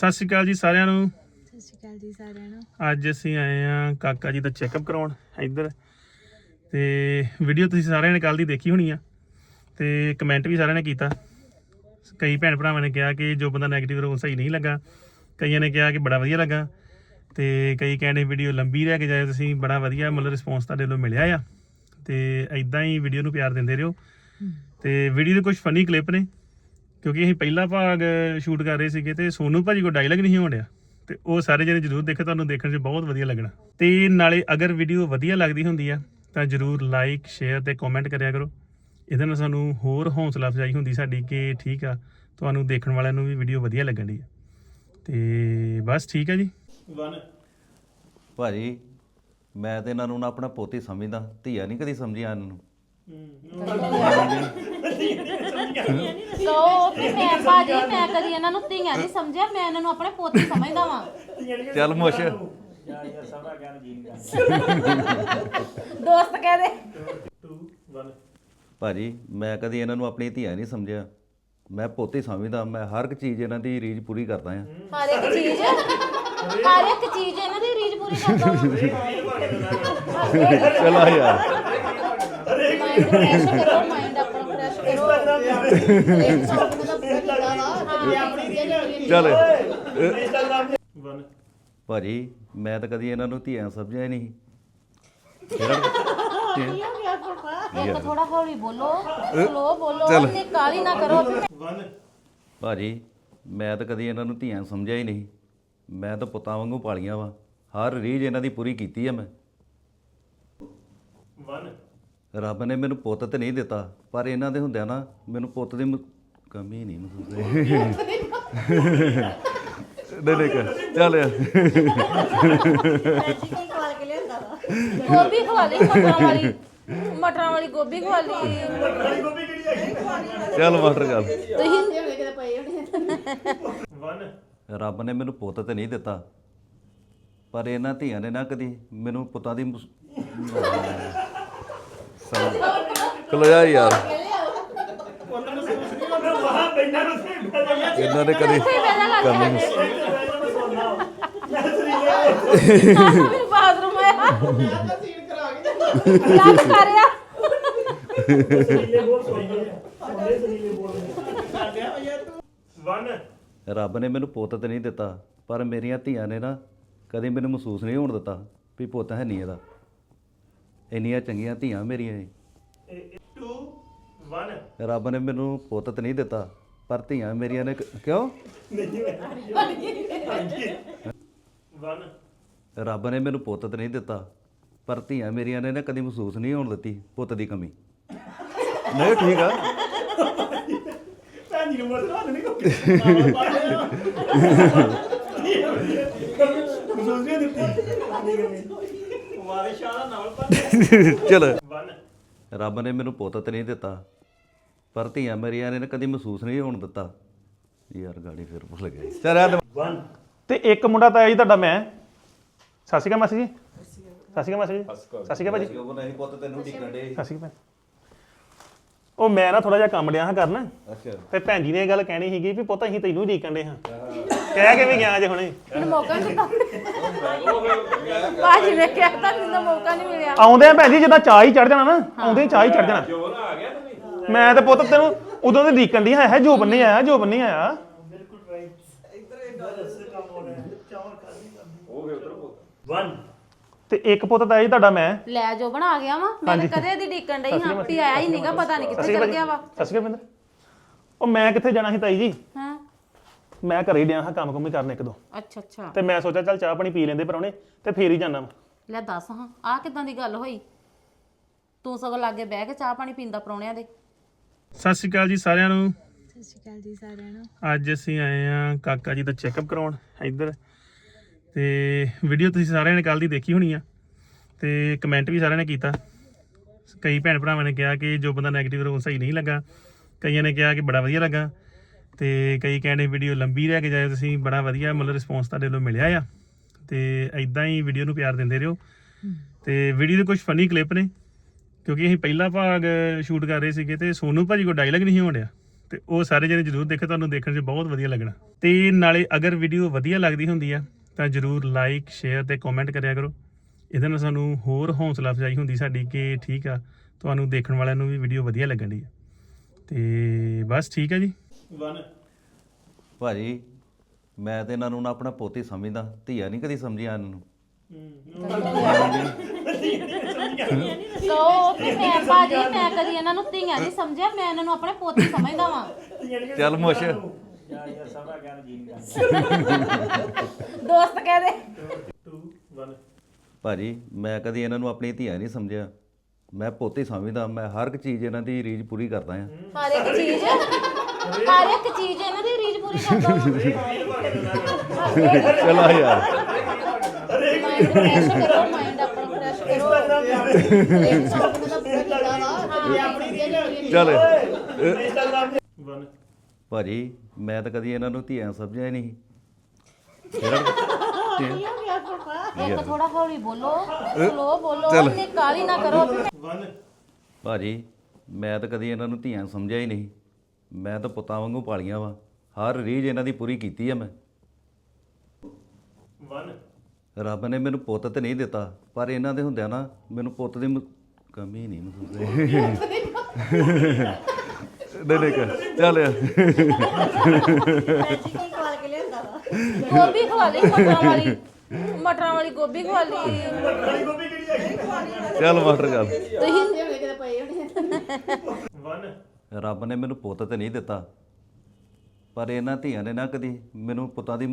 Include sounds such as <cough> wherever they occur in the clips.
ਸਤਿ ਸ਼੍ਰੀ ਅਕਾਲ ਜੀ ਸਾਰਿਆਂ ਨੂੰ। ਸਤਿ ਸ਼੍ਰੀ ਅਕਾਲ ਜੀ ਸਾਰਿਆਂ ਨੂੰ। ਅੱਜ ਅਸੀਂ ਆਏ ਆ ਕਾਕਾ ਜੀ ਦਾ ਚੈੱਕਅਪ ਕਰਾਉਣ ਇੱਧਰ। ਤੇ ਵੀਡੀਓ ਤੁਸੀਂ ਸਾਰਿਆਂ ਨੇ ਕੱਲ ਦੀ ਦੇਖੀ ਹੋਣੀ ਆ। ਤੇ ਕਮੈਂਟ ਵੀ ਸਾਰਿਆਂ ਨੇ ਕੀਤਾ। ਕਈ ਭੈਣ ਭਰਾਵਾਂ ਨੇ ਕਿਹਾ ਕਿ ਜੋ ਬੰਦਾ 네ਗੇਟਿਵ ਰੋਲ ਸਹੀ ਨਹੀਂ ਲੱਗਾ। ਕਈਆਂ ਨੇ ਕਿਹਾ ਕਿ ਬੜਾ ਵਧੀਆ ਲੱਗਾ। ਤੇ ਕਈ ਕਹਿੰਦੇ ਵੀਡੀਓ ਲੰਬੀ ਰਹਿ ਕੇ ਜਾਏ ਤੁਸੀਂ ਬੜਾ ਵਧੀਆ ਮਤਲਬ ਰਿਸਪੌਂਸ ਤੁਹਾਡੇ ਵੱਲੋਂ ਮਿਲਿਆ ਆ। ਤੇ ਇਦਾਂ ਹੀ ਵੀਡੀਓ ਨੂੰ ਪਿਆਰ ਦਿੰਦੇ ਰਹੋ। ਤੇ ਵੀਡੀਓ ਦੇ ਕੁਝ ਫਨੀ ਕਲਿੱਪ ਨੇ। ਕਿਉਂਕਿ ਅਸੀਂ ਪਹਿਲਾ ਭਾਗ ਸ਼ੂਟ ਕਰ ਰਹੇ ਸੀਗੇ ਤੇ ਸੋਨੂ ਭਾਜੀ ਕੋ ਡਾਇਲੌਗ ਨਹੀਂ ਹੋਣ ਡਿਆ। ਤੇ ਉਹ ਸਾਰੇ ਜਣੇ ਜਰੂਰ ਦੇਖੋ ਤੁਹਾਨੂੰ ਦੇਖਣ 'ਚ ਬਹੁਤ ਵਧੀਆ ਲੱਗਣਾ। ਤੇ ਨਾਲੇ ਅਗਰ ਵੀਡੀਓ ਵਧੀਆ ਲੱਗਦੀ ਹੁੰਦੀ ਆ ਤਾਂ ਜਰੂਰ ਲਾਈਕ ਸ਼ੇਅਰ ਤੇ ਕਮੈਂਟ ਕਰਿਆ ਕਰੋ। ਇਹਦੇ ਨਾਲ ਸਾਨੂੰ ਹੋਰ ਹੌਸਲਾ ਅਫਜ਼ਾਈ ਹੁੰਦੀ ਸਾਡੀ ਕਿ ਠੀਕ ਆ ਤੁਹਾਨੂੰ ਦੇਖਣ ਵਾਲਿਆਂ ਨੂੰ ਵੀ ਵੀਡੀਓ ਵਧੀਆ ਲੱਗਣ ਦੀ ਆ। ਤੇ ਬਸ ਠੀਕ ਆ ਜੀ। 1 ਭਾਜੀ ਮੈਂ ਤੇ ਇਹਨਾਂ ਨੂੰ ਨਾ ਆਪਣਾ ਪੋਤੀ ਸਮਝਦਾ ਧੀਆ ਨਹੀਂ ਕਦੀ ਸਮਝਿਆ ਇਹਨਾਂ ਨੂੰ। ਮੈਂ ਭਾਜੀ ਮੈਂ ਕਦੀ ਇਹਨਾਂ ਨੂੰ ਧੀਆਂ ਨਹੀਂ ਸਮਝਿਆ ਮੈਂ ਇਹਨਾਂ ਨੂੰ ਆਪਣੇ ਪੋਤੀ ਸਮਝਦਾ ਵਾਂ। ਚੱਲ ਮੁਸ਼ ਦੋਸਤ ਕਹਦੇ। 2 1 ਭਾਜੀ ਮੈਂ ਕਦੀ ਇਹਨਾਂ ਨੂੰ ਆਪਣੀ ਧੀਆ ਨਹੀਂ ਸਮਝਿਆ। ਮੈਂ ਪੋਤੀ ਸਮਝਦਾ ਮੈਂ ਹਰ ਇੱਕ ਚੀਜ਼ ਇਹਨਾਂ ਦੀ ਰੀਝ ਪੂਰੀ ਕਰਦਾ ਆ ਹਰ ਇੱਕ ਚੀਜ਼ ਹਰ ਇੱਕ ਚੀਜ਼ ਇਹਨਾਂ ਦੀ ਰੀਝ ਪੂਰੀ ਕਰਦਾ ਵਾਂ। ਚਲੋ ਯਾਰ। ਮਾਈਂਡ ਫਰੈਸ਼ ਕਰੋ ਮਾਈਂਡ ਆਪਣਾ ਫਰੈਸ਼ ਕਰੋ। ਇੱਕ ਸੌਂਗ ਨੂੰ ਤਾਂ ਪੂਰਾ ਕੀਤਾ ਵਾ ਹਾਂ ਆਪਣੀ ਰੀਝ ਚੱਲ। 1 ਭਾਜੀ ਮੈਂ ਤਾਂ ਕਦੀ ਇਹਨਾਂ ਨੂੰ ਧੀਆ ਸਮਝਿਆ ਹੀ ਨਹੀਂ ਇੱਕ ਥੋੜਾ ਹੌਲੀ ਬੋਲੋ ਸਲੋ ਬੋਲੋ ਇੰਨੀ ਕਾਲੀ ਨਾ ਕਰੋ। 1 ਭਾਜੀ ਮੈਂ ਤਾਂ ਕਦੀ ਇਹਨਾਂ ਨੂੰ ਧੀਆਂ ਸਮਝਿਆ ਹੀ ਨਹੀਂ। ਮੈਂ ਤਾਂ ਪੁੱਤਾਂ ਵਾਂਗੂ ਪਾਲੀਆਂ ਵਾ। ਹਰ ਰੀਝ ਇਹਨਾਂ ਦੀ ਪੂਰੀ ਕੀਤੀ ਆ ਮੈਂ। 1 ਰੱਬ ਨੇ ਮੈਨੂੰ ਪੁੱਤ ਤੇ ਨਹੀਂ ਦਿੱਤਾ ਪਰ ਇਹਨਾਂ ਦੇ ਹੁੰਦਿਆਂ ਨਾ ਮੈਨੂੰ ਪੁੱਤ ਦੀ ਮ- ਕਮੀ ਨਹੀਂ ਮਹਿਸੂਸ ਹੋਈ। ਨਹੀਂ ਨਹੀਂ ਕਰ। ਚੱਲ ਯਾਰ। ਗੋਭੀ ਖਵਾ ਲਈ ਮਟਰਾਂ ਵਾਲੀ। ਮਟਰਾਂ ਵਾਲੀ ਗੋਭੀ ਖਵਾ ਲਈ। ਚੱਲ ਮਾਸਟਰ ਗੱਲ ਤੁਸੀਂ? 1 ਰੱਬ ਨੇ ਮੈਨੂੰ ਪੁੱਤ ਤੇ ਨਹੀਂ ਦਿੱਤਾ ਪਰ ਇਹਨਾਂ ਧੀਆਂ ਨੇ ਨਾ ਕਦੀ ਮੈਨੂੰ ਪੁੱਤਾਂ ਦੀ ਮੁਸ- ਜਾ ਯਾਰ ਇਹਨਾਂ ਨੇ ਕਦੀ ਕਰਨੀ ਨਹੀਂ ਮੈਨੂੰ ਬਾਥਰੂਮ ਆਇਆ ਲੱਗ ਕਰਿਆ 1 ਰੱਬ ਨੇ ਮੈਨੂੰ ਪੁੱਤ ਤੇ ਨਹੀਂ ਦਿੱਤਾ ਪਰ ਮੇਰੀਆਂ ਧੀਆਂ ਨੇ ਨਾ ਕਦੇ ਮੈਨੂੰ ਮਹਿਸੂਸ ਨਹੀਂ ਹੋਣ ਦਿੱਤਾ ਵੀ ਪੁੱਤ ਹੈ ਨਹੀਂ ਇਹਦਾ। ਇੰਨੀਆਂ ਚੰਗੀਆਂ ਧੀਆਂ ਮੇਰੀਆਂ ਇਹ 2 1 ਰੱਬ ਨੇ ਮੈਨੂੰ ਪੁੱਤ ਤੇ ਨਹੀਂ ਦਿੱਤਾ ਪਰ ਧੀਆਂ ਮੇਰੀਆਂ ਨੇ ਕ- ਕਿਉਂ? 1 ਰੱਬ ਨੇ ਮੈਨੂੰ ਪੁੱਤ ਤੇ ਨਹੀਂ ਦਿੱਤਾ ਪਰ ਧੀਆਂ ਮੇਰੀਆਂ ਨੇ ਨਾ ਕਦੀ ਮਹਿਸੂਸ ਨਹੀਂ ਹੋਣ ਦਿੱਤੀ ਪੁੱਤ ਦੀ ਕਮੀ। ਨਹੀਂ ਠੀਕ ਆ। ਭੈਣ ਜੀ ਨੂੰ ਮਸਲਾ ਨਹੀਂ ਕੋਈ। <laughs> ਮਸੂਸ ਨਹੀਂ ਦਿੱਤੀ। <laughs> ਚਲ। 1 ਰੱਬ ਨੇ ਮੈਨੂੰ ਪੁੱਤ ਤੇ ਨਹੀਂ ਦਿੱਤਾ ਪਰ ਧੀਆਂ ਮੇਰੀਆਂ ਨੇ ਨਾ ਕਦੀ ਮਹਿਸੂਸ ਨਹੀਂ ਹੋਣ ਦਿੱਤਾ। ਯਾਰ ਗਾੜੀ ਫਿਰ ਭੁੱਲ ਗਈ ਚੱਲ 1 ਤੇ ਇੱਕ ਮੁੰਡਾ ਤਾਂ ਹੈ ਜੀ ਤੁਹਾਡਾ ਮੈਂ। ਸਤਿ ਸ਼੍ਰੀ ਅਕਾਲ ਮਾਸੀ ਜੀ। ਸਤਿ ਸ਼੍ਰੀ ਅਕਾਲ ਮਾਸੀ ਜੀ। ਸਤਿ ਸ਼੍ਰੀ ਅਕਾਲ। ਭਾਜੀ। ਉਹ ਨਹੀਂ ਪੁੱਤ ਤੈਨੂੰ ਢੀਕਣ ਦੇ ਸਤਿ ਸ਼੍ਰੀ ਅਕਾਲ। ਉਹ ਮੈਂ ਨਾ ਥੋੜਾ ਜਿਹਾ ਕੰਮ ਡਿਆ ਹਾਂ ਕਰਨ। ਅੱਛਾ। ਤੇ ਭੈਣ ਜੀ ਨੇ ਇਹ ਗੱਲ ਕਹਿਣੀ ਸੀਗੀ ਵੀ ਪੁੱਤ ਅਸੀਂ ਤੈਨੂੰ ਡੀਕਣ ਦੇ ਹਾਂ। ਕਹਿ ਕੇ ਵੀ ਗਿਆ ਜੇ ਹੁਣੇ। ਮੈਨੂੰ ਮੌਕਾ ਨਹੀਂ ਦਿੱਤਾ। ਭਾਜੀ ਨੇ ਕਿਹਾ ਤਾਂ ਮੈਨੂੰ ਮੌਕਾ ਨਹੀਂ ਮਿਲਿਆ। ਆਉਂਦੇ ਆ ਭੈਣ ਜੀ ਜਿੱਦਾਂ ਚਾਹ ਹੀ ਚੜ ਜਾਣਾ ਨਾ ਆਉਂਦੇ ਹੀ ਚਾਹ ਹੀ ਚੜ ਜਾਣਾ। ਮੈਂ ਤੇ ਪੁੱਤ ਤੈਨੂੰ ਉਦੋਂ ਦੇ ਡੀਕਣ ਦੀ ਹੈ ਜੋ ਬੰਨੇ ਆਇਆ ਜੋ ਬੰਨੇ ਆਇਆ। 1 ਤੇ ਇੱਕ ਪੁੱਤ ਤਾਂ ਹੈ ਜੀ ਤੁਹਾਡਾ ਮੈਂ। ਲੈ ਜੋ ਬਣਾ ਗਿਆ ਵਾ। ਮੈਂ ਤਾਂ ਕਦੇ ਦੀ ਡੀਕਣ ਡਈ ਹਾਂ ਵੀ ਆਇਆ ਹੀ ਨਹੀਂਗਾ ਪਤਾ ਨਹੀਂ ਕਿੱਥੇ ਚਲ ਗਿਆ ਵਾ। ਅਕਾਲ ਬਿੰਦਰ ਉਹ ਮੈਂ ਕਿੱਥੇ ਜਾਣਾ ਸੀ ਤਾਈ ਜੀ? ਹਾਂ ਮੈਂ ਘਰੇ ਡਿਆ ਹਾਂ ਕੰਮ ਕੰਮ ਹੀ ਕਰਨ ਇੱਕ ਦੋ। ਅੱਛਾ ਅੱਛਾ। ਤੇ ਮੈਂ ਸੋਚਿਆ ਚੱਲ ਚਾਹ ਪਾਣੀ ਪੀ ਲੈਂਦੇ ਪਰਉਣੇ ਤੇ ਫੇਰ ਹੀ ਜਾਣਾ ਲੈ ਦੱਸ ਹਾਂ ਆ ਕਿਦਾਂ ਦੀ ਗੱਲ ਹੋਈ? ਤੂੰ ਸਗੋਂ ਲਾਗੇ ਬਹਿ ਕੇ ਚਾਹ ਪਾਣੀ ਪੀਂਦਾ ਪਰੌਣਿਆਂ ਦੇ। ਸਤਿ ਸ਼੍ਰੀ ਅਕਾਲ ਜੀ ਸਾਰਿਆਂ ਨੂੰ। ਸਤਿ ਸ਼੍ਰੀ ਅਕਾਲ ਜੀ ਸਾਰਿਆਂ ਨੂੰ। ਅੱਜ ਅਸੀਂ ਆਏ ਆ ਕਾਕਾ ਜੀ ਦਾ ਚੈੱਕਅਪ ਕਰਾਉਣ ਇੱਧਰ। ਤੇ ਵੀਡੀਓ ਤੁਸੀਂ ਸਾਰਿਆਂ ਨੇ ਕੱਲ ਦੀ ਦੇਖੀ ਹੋਣੀ ਆ। ਤੇ ਕਮੈਂਟ ਵੀ ਸਾਰਿਆਂ ਨੇ ਕੀਤਾ। ਕਈ ਭੈਣ ਭਰਾਵਾਂ ਨੇ ਕਿਹਾ ਕਿ ਜੋ ਬੰਦਾ 네ਗੇਟਿਵ ਰੋਲ ਸਹੀ ਨਹੀਂ ਲੱਗਾ। ਕਈਆਂ ਨੇ ਕਿਹਾ ਕਿ ਬੜਾ ਵਧੀਆ ਲੱਗਾ। ਤੇ ਕਈ ਕਹਿੰਦੇ ਵੀਡੀਓ ਲੰਬੀ ਰਹਿ ਕੇ ਜਾਏ ਤੁਸੀਂ ਬੜਾ ਵਧੀਆ ਮਤਲਬ ਰਿਸਪੌਂਸ ਤੁਹਾਡੇ ਵੱਲੋਂ ਮਿਲਿਆ ਆ। ਤੇ ਐਦਾਂ ਹੀ ਵੀਡੀਓ ਨੂੰ ਪਿਆਰ ਦਿੰਦੇ ਰਹੋ। ਤੇ ਵੀਡੀਓ ਦੇ ਕੁਝ ਫਨੀ ਕਲਿੱਪ ਨੇ, ਕਿਉਂਕਿ ਅਸੀਂ ਪਹਿਲਾ ਭਾਗ ਸ਼ੂਟ ਕਰ ਰਹੇ ਸੀਗੇ ਤੇ ਸੋਨੂ ਭਾਜੀ ਕੋ ਡਾਇਲੌਗ ਨਹੀਂ ਹੋਣ ਡਿਆ। ਤੇ ਉਹ ਸਾਰੇ ਜਣੇ ਜਰੂਰ ਦੇਖੋ, ਤੁਹਾਨੂੰ ਦੇਖਣ 'ਚ ਬਹੁਤ ਵਧੀਆ ਲੱਗਣਾ। ਤੇ ਨਾਲੇ ਅਗਰ ਵੀਡੀਓ ਵਧੀਆ ਲੱਗਦੀ ਹੁੰਦੀ ਆ, ਤਾਂ ਜਰੂਰ ਲਾਈਕ ਸ਼ੇਅਰ ਤੇ ਕਮੈਂਟ ਕਰਿਆ ਕਰੋ। ਇਹਦੇ ਨਾਲ ਸਾਨੂੰ ਹੋਰ ਹੌਸਲਾ ਅਫਜ਼ਾਈ ਹੁੰਦੀ ਸਾਡੀ ਕਿ ਠੀਕ ਆ, ਤੁਹਾਨੂੰ ਦੇਖਣ ਵਾਲਿਆਂ ਨੂੰ ਵੀ ਵੀਡੀਓ ਵਧੀਆ ਲੱਗਣ ਦੀ ਆ। ਤੇ ਬਸ ਠੀਕ ਹੈ ਜੀ। 1 ਭਾਜੀ ਮੈਂ ਤੇ ਇਹਨਾਂ ਨੂੰ ਨਾ ਆਪਣਾ ਪੋਤੀ ਸਮਝਦਾ ਧੀਆ ਨਹੀਂ ਕਦੀ ਸਮਝਿਆ ਇਹਨਾਂ ਨੂੰ। ਕਹੋ ਕਿ ਮੈਂ ਭਾਜੀ ਮੈਂ ਕਦੀ ਇਹਨਾਂ ਨੂੰ ਧੀਆਂ ਨਹੀਂ ਸਮਝਿਆ ਮੈਂ ਇਹਨਾਂ ਨੂੰ ਆਪਣੇ ਪੋਤੀ ਸਮਝਦਾ ਵਾਂ। ਚੱਲ ਮੁਸ਼ ਦੋਸਤ ਕਹਦੇ। 2 1 ਭਾਜੀ ਮੈਂ ਕਦੀ ਇਹਨਾਂ ਨੂੰ ਆਪਣੀ ਧੀਆ ਨਹੀਂ ਸਮਝਿਆ। ਮੈਂ ਪੋਤੀ ਸਮਝਦਾ ਮੈਂ ਹਰ ਇੱਕ ਚੀਜ਼ ਇਹਨਾਂ ਦੀ ਰੀਝ ਪੂਰੀ ਕਰਦਾ ਆ ਹਰ ਇੱਕ ਚੀਜ਼। ਹਰ ਇੱਕ ਚੀਜ਼ ਇਹਨਾਂ ਦੀ ਰੀਝ ਪੂਰੀ ਕਰਦਾ ਵਾਂ ਚਲੋ ਯਾਰ। ਮਾਈਂਡ ਫਰੈਸ਼ ਕਰੋ ਮਾਈਂਡ ਆਪਣਾ ਫਰੈਸ਼ ਕਰੋ। ਇੱਕ ਸੌਂਗ ਦਾ ਪੂਰਾ ਕੀਤਾ ਵਾ। ਆਪਣੀ ਰੀਝ ਚੱਲ। 1 ਭਾਜੀ ਮੈਂ ਤਾਂ ਕਦੀ ਇਹਨਾਂ ਨੂੰ ਧੀਆਂ ਸਮਝਿਆ ਹੀ ਨਹੀਂ। <laughs> ਇੱਕ ਥੋੜਾ ਹੌਲੀ ਬੋਲੋ ਸਲੋ ਬੋਲੋ ਕਾਲੀ ਨਾ ਕਰੋ। 1 ਭਾਜੀ ਮੈਂ ਤਾਂ ਕਦੀ ਇਹਨਾਂ ਨੂੰ ਧੀਆਂ ਸਮਝਿਆ ਹੀ ਨਹੀਂ। ਮੈਂ ਤਾਂ ਪੁੱਤਾਂ ਵਾਂਗੂ ਪਾਲੀਆਂ ਵਾ। ਹਰ ਰੀਝ ਇਹਨਾਂ ਦੀ ਪੂਰੀ ਕੀਤੀ ਆ ਮੈਂ। 1 ਰੱਬ ਨੇ ਮੈਨੂੰ ਪੁੱਤ ਤੇ ਨਹੀਂ ਦਿੱਤਾ ਪਰ ਇਹਨਾਂ ਦੇ ਹੁੰਦਿਆਂ ਨਾ ਮੈਨੂੰ ਪੁੱਤ ਦੀ ਮ- ਕਮੀ ਨਹੀਂ ਮਹਿਸੂਸ ਹੋਈ। ਨਹੀਂ ਨਹੀਂ ਕਰ। ਚੱਲ ਯਾਰ। ਗੋਭੀ ਖਵਾ ਲਈ ਮਟਰਾਂ ਵਾਲੀ। ਮਟਰਾਂ ਵਾਲੀ ਗੋਭੀ ਖਵਾ ਲਈ। ਚੱਲ ਮਾਸਟਰ ਗੱਲ ਤੁਸੀਂ? 1 ਰੱਬ ਨੇ ਮੈਨੂੰ ਪੁੱਤ ਤੇ ਨਹੀਂ ਦਿੱਤਾ। ਪਰ ਇਹਨਾਂ ਧੀਆਂ ਨੇ ਨਾ ਕਦੀ ਮੈਨੂੰ ਪੁੱਤਾਂ ਦੀ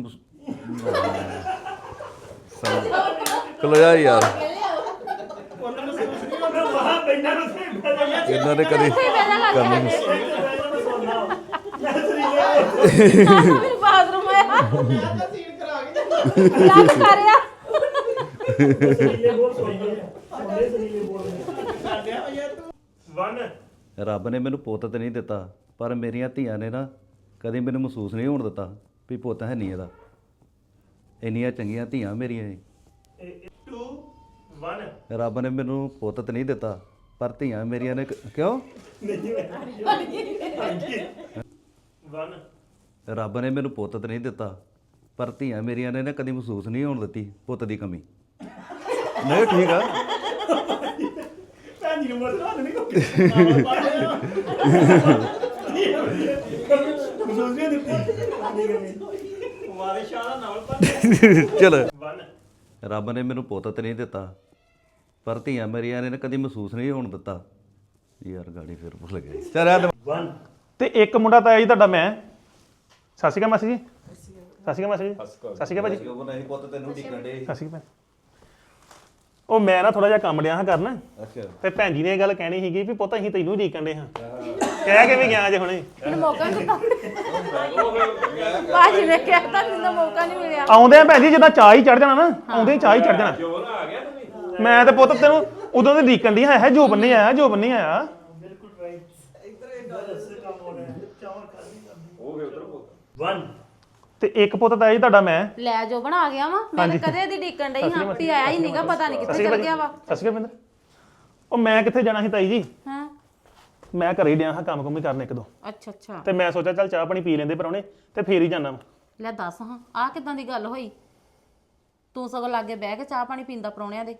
ਜਾ ਯਾਰ। ਇਹਨਾਂ ਨੇ ਕਦੀ ਕਰਨੀ ਨਹੀਂ। ਬਾਥਰੂਮ ਆਇਆ। ਲੱਗ ਕਰਿਆ 1 ਰੱਬ ਨੇ ਮੈਨੂੰ ਪੁੱਤ ਤੇ ਨਹੀਂ ਦਿੱਤਾ ਪਰ ਮੇਰੀਆਂ ਧੀਆਂ ਨੇ ਨਾ ਕਦੀ ਮੈਨੂੰ ਮਹਿਸੂਸ ਨਹੀਂ ਹੋਣ ਦਿੱਤਾ ਵੀ ਪੁੱਤ ਹੈ ਨਹੀਂ ਇਹਦਾ। ਇੰਨੀਆਂ ਚੰਗੀਆਂ ਧੀਆਂ ਮੇਰੀਆਂ ਇਹ। 2 1 ਰੱਬ ਨੇ ਮੈਨੂੰ ਪੁੱਤ ਤੇ ਨਹੀਂ ਦਿੱਤਾ ਪਰ ਧੀਆਂ ਮੇਰੀਆਂ ਨੇ ਕ- ਕਿਉਂ? 1 ਰੱਬ ਨੇ ਮੈਨੂੰ ਪੁੱਤ ਤੇ ਨਹੀਂ ਦਿੱਤਾ ਪਰ ਧੀਆਂ ਮੇਰੀਆਂ ਨੇ ਨਾ ਕਦੀ ਮਹਿਸੂਸ ਨਹੀਂ ਹੋਣ ਦਿੱਤੀ ਪੁੱਤ ਦੀ ਕਮੀ। ਨਹੀਂ ਠੀਕ ਆ। ਭੈਣ ਜੀ ਨੂੰ ਮਤਲਬ ਨਹੀਂ ਕੋਈ। ਦਿੱਤੀ ਦਾ ਚਲ। 1 ਰੱਬ ਨੇ ਮੈਨੂੰ ਪੁੱਤ ਤੇ ਨਹੀਂ ਦਿੱਤਾ ਪਰ ਧੀਆਂ ਮੇਰੀਆਂ ਨੇ ਕਦੀ ਮਹਿਸੂਸ ਨਹੀਂ ਹੋਣ ਦਿੱਤਾ। ਯਾਰ ਗਾੜੀ ਫਿਰ ਭੁੱਲ ਗਏ। ਚੱਲ ਯਾਰ 1 ਤੇ ਇੱਕ ਮੁੰਡਾ ਤਾਂ ਜੀ ਤੁਹਾਡਾ ਮੈਂ। ਸਤਿ ਸ਼੍ਰੀ ਅਕਾਲ ਮਾਸੀ ਜੀ। ਸਤਿ ਸ਼੍ਰੀ ਅਕਾਲ। ਮਾਸੀ ਜੀ। ਸਤਿ ਸ਼੍ਰੀ ਅਕਾਲ। ਭਾਜੀ। ਉਹ ਨਹੀਂ ਪੁੱਤ ਤੈਨੂੰ ਢੀਕਣ ਦੇ ਸਤਿ ਸ਼੍ਰੀ ਅਕਾਲ। ਉਹ ਮੈਂ ਨਾ ਥੋੜਾ ਜਿਹਾ ਕੰਮ ਡਿਆ ਹਾਂ ਕਰਨ। ਅੱਛਾ। ਤੇ ਭੈਣ ਜੀ ਨੇ ਇਹ ਗੱਲ ਕਹਿਣੀ ਸੀਗੀ ਵੀ ਪੁੱਤ ਅਸੀਂ ਤੈਨੂੰ ਡੀਕਣ ਦੇ ਹਾਂ। ਕਹਿ ਕੇ ਵੀ ਗਿਆ ਜੇ ਹੁਣੇ। ਮੈਨੂੰ ਮੌਕਾ ਨਹੀਂ ਦਿੱਤਾ ਬਾਜੀ ਨੇ ਕਿਹਾ ਤਾਂ ਮੈਨੂੰ ਮੌਕਾ ਨਹੀਂ ਮਿਲਿਆ। ਆਉਂਦੇ ਆ ਭੈਣ ਜੀ ਜਿੱਦਾਂ ਚਾਹ ਹੀ ਚੜ ਜਾਣਾ ਨਾ ਆਉਂਦੇ ਹੀ ਚਾਹ ਹੀ ਚੜ ਜਾਣਾ। ਮੈਂ ਤੇ ਪੁੱਤ ਤੈਨੂੰ ਉਦੋਂ ਦੇ ਡੀਕਣ ਦੀ ਹੈ ਜੋ ਬੰਨੇ ਆਇਆ ਜੋ ਬੰਨੇ ਆਇਆ। 1 ਤੇ ਇੱਕ ਪੁੱਤ ਤਾਂ ਜੀ ਤੁਹਾਡਾ ਮੈਂ। ਲੈ ਜੋ ਬਣਾ ਗਿਆ ਵਾ। ਮੈਂ ਤਾਂ ਕਦੇ ਦੀ ਡੀਕਣ ਡਈ ਹਾਂ ਵੀ ਆਇਆ ਹੀ ਨਹੀਂਗਾ ਪਤਾ ਨਹੀਂ ਕਿੱਥੇ ਚਲ ਗਿਆ ਵਾ। ਅਕਾਲ ਬਿੰਦਰ। ਉਹ ਮੈਂ ਕਿੱਥੇ ਜਾਣਾ ਸੀ ਤਾਈ ਜੀ? ਹਾਂ। ਮੈਂ ਘਰੇ ਹੀ ਡਿਆ ਹਾਂ ਕੰਮ ਕੁਮ ਹੀ ਕਰਨ ਇੱਕ ਦੋ। ਅੱਛਾ ਅੱਛਾ। ਤੇ ਮੈਂ ਸੋਚਿਆ ਚੱਲ ਚਾਹ ਪਾਣੀ ਪੀ ਲੈਂਦੇ ਪਰੌਣੇ ਤੇ ਫੇਰ ਹੀ ਜਾਣਾ ਲੈ ਦੱਸ ਹਾਂ ਆ ਕਿਦਾਂ ਦੀ ਗੱਲ ਹੋਈ? ਤੂੰ ਸਗੋਂ ਲਾਗੇ ਬਹਿ ਕੇ ਚਾਹ ਪਾਣੀ ਪੀਂਦਾ ਪਰੌਣਿਆਂ ਦੇ।